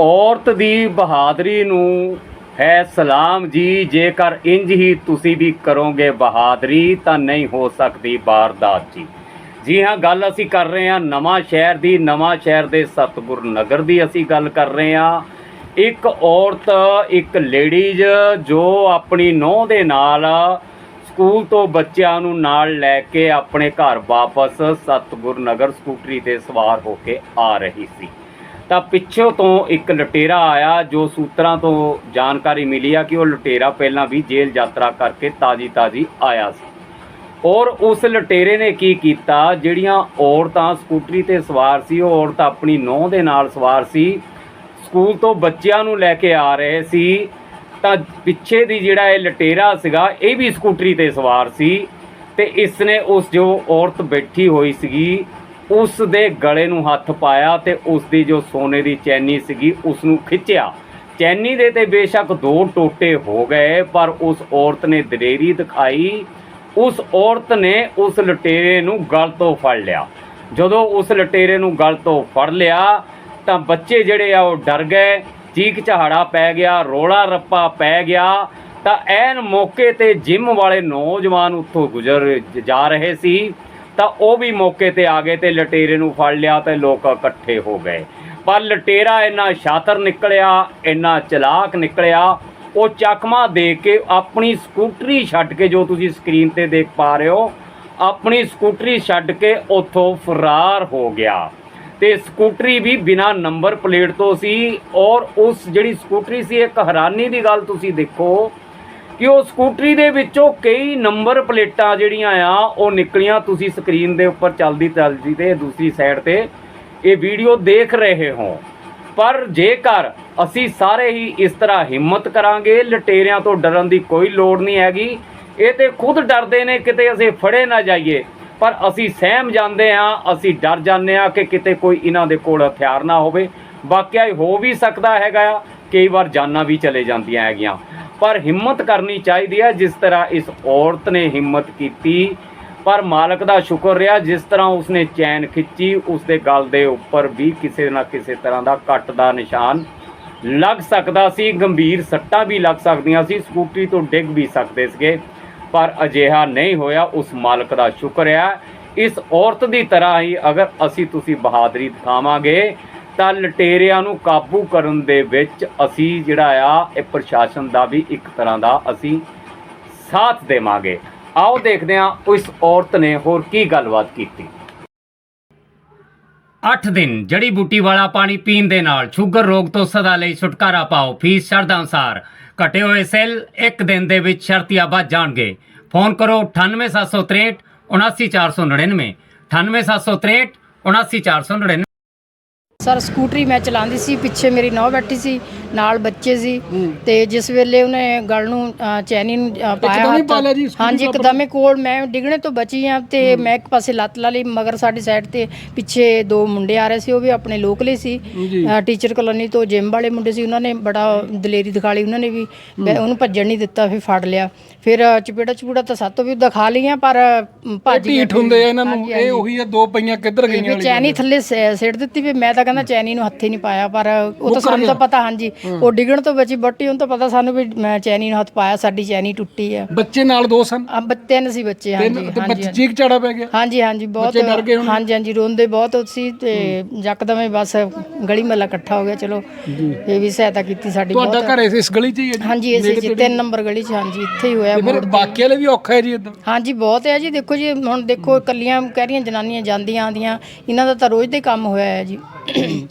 ਔਰਤ ਦੀ ਬਹਾਦਰੀ ਨੂੰ ਹੈ ਸਲਾਮ ਜੀ, ਜੇਕਰ ਇੰਜ ਹੀ ਤੁਸੀਂ ਵੀ ਕਰੋਗੇ ਬਹਾਦਰੀ, ਤਾਂ ਨਹੀਂ ਹੋ ਸਕਦੀ ਵਾਰਦਾਤ ਜੀ। ਜੀ ਹਾਂ, ਗੱਲ ਅਸੀਂ ਕਰ ਰਹੇ ਹਾਂ ਨਵਾਂ ਸ਼ਹਿਰ ਦੀ, ਨਵਾਂ ਸ਼ਹਿਰ ਦੇ ਸਤਗੁਰ ਨਗਰ ਦੀ ਅਸੀਂ ਗੱਲ ਕਰ ਰਹੇ ਹਾਂ। ਇੱਕ ਔਰਤ, ਇੱਕ ਲੇਡੀਜ਼ ਜੋ ਆਪਣੀ ਨੌਂ ਦੇ ਨਾਲ ਸਕੂਲ ਤੋਂ ਬੱਚਿਆਂ ਨੂੰ ਨਾਲ ਲੈ ਕੇ ਆਪਣੇ ਘਰ ਵਾਪਸ ਸਤਗੁਰ ਨਗਰ ਸਕੂਟਰੀ ਤੇ ਸਵਾਰ ਹੋ ਕੇ ਆ ਰਹੀ ਸੀ। ਤਾਂ ਪਿੱਛੋਂ ਤੋਂ ਇੱਕ ਲਟੇਰਾ ਆਇਆ ਜੋ ਸੂਤਰਾਂ ਤੋਂ ਜਾਣਕਾਰੀ ਮਿਲੀ ਆ ਕਿ ਉਹ ਲਟੇਰਾ ਪਹਿਲਾਂ ਵੀ ਜੇਲ੍ਹ ਯਾਤਰਾ ਕਰਕੇ ਤਾਜੀ ਤਾਜੀ ਆਇਆ ਸੀ। ਔਰ ਉਸ ਲਟੇਰੇ ਨੇ ਕੀ ਕੀਤਾ? ਜਿਹੜੀਆਂ ਔਰਤਾਂ ਸਕੂਟਰੀ ਤੇ ਸਵਾਰ ਸੀ, ਉਹ ਔਰਤ ਆਪਣੀ ਨੌਂ ਦੇ ਨਾਲ ਸਵਾਰ ਸੀ। ਸਕੂਲ ਤੋਂ ਬੱਚਿਆਂ ਨੂੰ ਲੈ ਕੇ ਆ ਰਹੇ ਸੀ। ਤਾਂ ਪਿੱਛੇ ਦੀ ਜਿਹੜਾ ਇਹ ਲਟੇਰਾ ਸੀਗਾ, ਇਹ ਵੀ ਸਕੂਟਰੀ ਤੇ ਸਵਾਰ ਸੀ ਤੇ ਇਸ ਨੇ ਉਸ ਜੋ ਔਰਤ ਬੈਠੀ ਹੋਈ ਸੀਗੀ ਉਸ ਦੇ ਗਲੇ ਨੂੰ ਹੱਥ ਪਾਇਆ ਤੇ ਉਸ ਦੀ ਜੋ ਸੋਨੇ ਦੀ ਚੈਨੀ ਸੀਗੀ ਉਸ ਨੂੰ ਖਿੱਚਿਆ। ਚੈਨੀ ਦੇ ਤੇ ਬੇਸ਼ੱਕ ਦੋ ਟੋਟੇ ਹੋ ਗਏ, ਪਰ ਉਸ ਔਰਤ ਨੇ ਦਲੇਰੀ ਦਿਖਾਈ। ਉਸ ਔਰਤ ਨੇ ਉਸ ਲਟੇਰੇ ਨੂੰ ਗਲ ਤੋਂ ਫੜ ਲਿਆ। ਜਦੋਂ ਉਸ ਲਟੇਰੇ ਨੂੰ ਗਲ ਤੋਂ ਫੜ ਲਿਆ, ਤਾਂ ਬੱਚੇ ਜਿਹੜੇ ਆ ਉਹ ਡਰ ਗਏ ਚੀਕ ਚਹਾੜਾ ਪੈ ਗਿਆ, ਰੋਲਾ ਰੱਪਾ ਪੈ ਗਿਆ। ਤਾਂ ਐਨ ਮੌਕੇ ਤੇ ਜਿਮ ਵਾਲੇ ਨੌਜਵਾਨ ਉੱਥੋਂ ਗੁਜ਼ਰ ਜਾ ਰਹੇ ਸੀ। ਤਾਂ ਉਹ ਵੀ ਮੌਕੇ ਤੇ ਆ ਗਏ ਤੇ ਲਟੇਰੇ ਨੂੰ ਫੜ ਲਿਆ ਤੇ ਲੋਕ ਇਕੱਠੇ ਹੋ ਗਏ। ਪਰ ਲਟੇਰਾ ਇੰਨਾ ਸ਼ਾਤਰ ਨਿਕਲਿਆ, ਇੰਨਾ ਚਲਾਕ ਨਿਕਲਿਆ, ਉਹ ਚਕਮਾ ਦੇ ਕੇ ਆਪਣੀ ਸਕੂਟਰੀ ਛੱਡ ਕੇ ਜੋ ਤੁਸੀਂ ਸਕਰੀਨ ਤੇ ਦੇਖ ਪਾ ਰਹੇ ਹੋ, ਆਪਣੀ ਸਕੂਟਰੀ ਛੱਡ ਕੇ ਉੱਥੋਂ ਫਰਾਰ ਹੋ ਗਿਆ। ਤੇ ਸਕੂਟਰੀ ਵੀ ਬਿਨਾ ਨੰਬਰ ਪਲੇਟ ਤੋਂ ਸੀ ਔਰ ਉਸ ਜਿਹੜੀ ਸਕੂਟਰੀ ਸੀ, ਇੱਕ ਹੈਰਾਨੀ ਦੀ ਗੱਲ ਤੁਸੀਂ ਦੇਖੋ ਕਿ ਉਹ ਸਕੂਟਰੀ ਦੇ ਵਿੱਚੋਂ ਕਈ ਨੰਬਰ ਪਲੇਟਾਂ ਜਿਹੜੀਆਂ ਆ, ਉਹ ਨਿਕਲੀਆਂ। ਤੁਸੀਂ ਸਕਰੀਨ ਦੇ ਉੱਪਰ ਚੱਲਦੀ ਚੱਲਦੀ ਤੇ ਦੂਸਰੀ ਸਾਈਡ ਤੇ ਇਹ ਵੀਡੀਓ ਦੇਖ ਰਹੇ ਹੋ। ਪਰ ਜੇਕਰ ਅਸੀਂ ਸਾਰੇ ਹੀ ਇਸ ਤਰ੍ਹਾਂ ਹਿੰਮਤ ਕਰਾਂਗੇ, ਲਟੇਰਿਆਂ ਤੋਂ ਡਰਨ ਦੀ ਕੋਈ ਲੋੜ ਨਹੀਂ ਹੈਗੀ। ਇਹ ਤੇ ਖੁਦ ਡਰਦੇ ਨੇ ਕਿਤੇ ਅਸੀਂ ਫੜੇ ਨਾ ਜਾਈਏ। ਪਰ ਅਸੀਂ ਸਹਿਮ ਜਾਂਦੇ ਹਾਂ, ਅਸੀਂ ਡਰ ਜਾਂਦੇ ਹਾਂ ਕਿ ਕਿਤੇ ਕੋਈ ਇਹਨਾਂ ਦੇ ਕੋਲ ਹਥਿਆਰ ਨਾ ਹੋਵੇ। ਵਾਕਿਆ ਹੋ ਵੀ ਸਕਦਾ ਹੈਗਾ ਆ, ਕਈ ਵਾਰ ਜਾਨਾਂ ਵੀ ਚਲੇ ਜਾਂਦੀਆਂ ਹੈਗੀਆਂ। ਪਰ ਹਿੰਮਤ ਕਰਨੀ ਚਾਹੀਦੀ ਹੈ, ਜਿਸ ਤਰ੍ਹਾਂ ਇਸ ਔਰਤ ਨੇ ਹਿੰਮਤ ਕੀਤੀ। ਪਰ ਮਾਲਕ ਦਾ ਸ਼ੁਕਰ ਰਿਹਾ, ਜਿਸ ਤਰ੍ਹਾਂ ਉਸਨੇ ਚੈਨ ਖਿੱਚੀ, ਉਸਦੇ ਗਲ ਦੇ ਉੱਪਰ ਵੀ ਕਿਸੇ ਨਾ ਕਿਸੇ ਤਰ੍ਹਾਂ ਦਾ ਕੱਟ ਦਾ ਨਿਸ਼ਾਨ ਲੱਗ ਸਕਦਾ ਸੀ। ਗੰਭੀਰ ਸੱਟਾਂ ਵੀ ਲੱਗ ਸਕਦੀਆਂ ਸੀ ਸਕੂਟਰੀ ਤੋਂ ਡਿੱਗ ਵੀ ਸਕਦੇ ਸੀਗੇ, ਪਰ ਅਜਿਹਾ ਨਹੀਂ ਹੋਇਆ, ਉਸ ਮਾਲਕ ਦਾ ਸ਼ੁਕਰ ਹੈ। ਇਸ ਔਰਤ ਦੀ ਤਰ੍ਹਾਂ ਹੀ ਅਗਰ ਅਸੀਂ ਤੁਸੀਂ ਬਹਾਦਰੀ ਦਿਖਾਵਾਂਗੇ ਤਾਂ ਲਟੇਰਿਆਂ ਨੂੰ ਕਾਬੂ ਕਰਨ ਦੇ ਵਿੱਚ ਅਸੀਂ ਜਿਹੜਾ ਆ, ਇਹ ਪ੍ਰਸ਼ਾਸਨ ਦਾ ਵੀ ਇੱਕ ਤਰ੍ਹਾਂ ਦਾ ਅਸੀਂ ਸਾਥ ਦੇਵਾਂਗੇ। ਆਓ ਦੇਖਦੇ ਹਾਂ ਉਸ ਔਰਤ ਨੇ ਹੋਰ ਕੀ ਗੱਲਬਾਤ ਕੀਤੀ। 8 ਦਿਨ ਜੜੀ ਬੂਟੀ ਵਾਲਾ ਪਾਣੀ ਪੀਣ ਦੇ ਨਾਲ ਸ਼ੂਗਰ ਰੋਗ ਤੋਂ ਸਦਾ ਲਈ ਛੁਟਕਾਰਾ ਪਾਓ, ਫੀਸ ਸ਼ਰਧਾ ਅਨੁਸਾਰ। ਘਟੇ ਹੋਏ ਸੈੱਲ ਇੱਕ ਦਿਨ ਦੇ ਵਿੱਚ ਸ਼ਰਤੀਆ ਵੱਧ ਜਾਣਗੇ। ਫੋਨ ਕਰੋ 98763 79499 98763 79499 ਸਰ ਸਕੂਟਰੀ ਮੈਂ ਚਲਾਉਂਦੀ ਸੀ ਪਿੱਛੇ ਮੇਰੀ ਨੌ ਬੈਠੀ ਸੀ ਨਾਲ ਬੱਚੇ ਸੀ ਤੇ ਜਿਸ ਵੇਲੇ ਉਹਨੇ ਗਲ ਨੂੰ ਅ, ਚੈਨੀ ਨੂੰ ਅ, ਪਾਇਆ ਇੱਕਦਮ ਹੀ ਹੱਥ- ਪਾ ਲਿਆ ਜੀ ਸਕੂਟਰੀ ਹਾਂਜੀ ਇੱਕਦਮ ਹੀ ਕੋਲ ਮੈਂ ਡਿੱਗਣੇ ਤੋਂ ਬਚੀ ਆ ਤੇ ਮੈਂ ਇੱਕ ਪਾਸੇ ਲੱਤ ਲਾ ਲਈ ਮਗਰ ਸਾਡੀ ਸਾਈਡ ਤੇ ਪਿੱਛੇ ਦੋ ਮੁੰਡੇ ਆ ਰਹੇ ਸੀ ਉਹ ਵੀ ਆਪਣੇ ਲੋਕਲੇ ਸੀ। ਜੀ। ਅ, ਟੀਚਰ ਕਲੋਨੀ ਤੋਂ ਜਿਮ ਵਾਲੇ ਮੁੰਡੇ ਸੀ ਉਹਨਾਂ ਨੇ ਬੜਾ ਦਲੇਰੀ ਦਿਖਾ ਲਈ ਉਹਨਾਂ ਨੇ ਵੀ ਮੈਂ ਉਹਨੂੰ ਭੱਜਣ ਨਹੀਂ ਦਿੱਤਾ ਫਿਰ ਫੜ ਲਿਆ। ਫਿਰ ਅ, ਚਪੇੜਾ ਚਪੂੜਾ ਤਾਂ ਸਾਤੋਂ ਵੀ ਦਿਖਾ ਲਈਆਂ ਪਰ ਅ, ਭੱਜ ਗਏ ਢੀਠ ਹੁੰਦੇ ਆ ਇਹਨਾਂ ਨੂੰ ਹਾਂਜੀ, ਇਹ। ਉਹੀ ਆ ਦੋ ਪਈਆਂ ਕਿੱਧਰ ਗਈਆਂ ਵਾਲੀ ਚੈਨੀ ਥੱਲੇ ਸ- ਸਿੱਟ ਦਿੱਤੀ ਵੀ ਮੈਂ ਤਾਂ ਕਹਿੰਦਾ ਚੈਨੀ ਨੂੰ ਹੱਥੇ ਨਹੀਂ ਪਾਇਆ ਪਰ ਉਹ ਤਾਂ ਸਾਨੂੰ ਤਾਂ। ਪਤਾ ਹਾਂਜੀ। ਉਹ ਡਿੱਗਣ ਤੋਂ ਬਚੀ ਬੱਟੀ ਉਹਨੂੰ ਤਾਂ ਪਤਾ ਸਾਨੂੰ ਵੀ ਮੈਂ ਚੈਨੀ ਨੂੰ ਹੱਥ ਪਾਇਆ ਸਾਡੀ ਚੈਨੀ ਟੁੱਟੀ ਆ। ਬੱਚੇ ਨਾਲ ਦੋ ਸਨ? ਆ ਤਿੰਨ ਸੀ ਬੱਚੇ ਹਾਂਜੀ ਤੇ ਬੱਚੇ ਚੀਕ ਚਾੜਾ ਪੈ ਗਿਆ? ਹਾਂਜੀ ਹਾਂਜੀ ਬਹੁਤ ਬੱਚੇ ਡਰ ਗਏ ਹੋਣੇ? ਹਾਂਜੀ ਹਾਂਜੀ ਰੋਂਦੇ ਬਹੁਤ ਸੀ ਤੇ ਯਕਦਮ ਹੀ ਬਸ ਗਲੀ ਮੱਲਾ ਇਕੱਠਾ ਹੋ ਗਿਆ ਚਲੋ। ਇਹ ਵੀ ਸਹਾਇਤਾ ਕੀਤੀ ਸਾਡੀ ਤੁਹਾਡਾ ਬਹੁਤ। ਘਰ ਇਸ- ਇਸ ਗਲੀ 'ਚ ਹੀ ਹੈ ਜੀ? ਹਾਂਜੀ ਇਸੇ ਜੀ ਤਿੰਨ ਨੰਬਰ ਗਲੀ 'ਚ ਹਾਂਜੀ ਇੱਥੇ ਹੀ ਹੋਇਆ ਤੇ ਫਿਰ। ਬਾਕੀ ਵਾਲੇ ਵੀ ਔਖਾ ਹੈ ਜੀ ਇਦਾਂ? ਹਾਂਜੀ ਬਹੁਤ ਹੈ ਜੀ ਦੇਖੋ ਜੀ ਹੁਣ ਦੇਖੋ ਇਕੱਲੀਆਂ ਕਹਿ ਰਹੀਆਂ ਜਨਾਨੀਆਂ ਜਾਂਦੀਆਂ ਆਉਂਦੀਆਂ ਇਹਨਾਂ ਦਾ ਤਾਂ ਰੋਜ਼ ਦੇ ਕੰਮ ਹੋਇਆ ਹੈ ਜੀ। 咳咳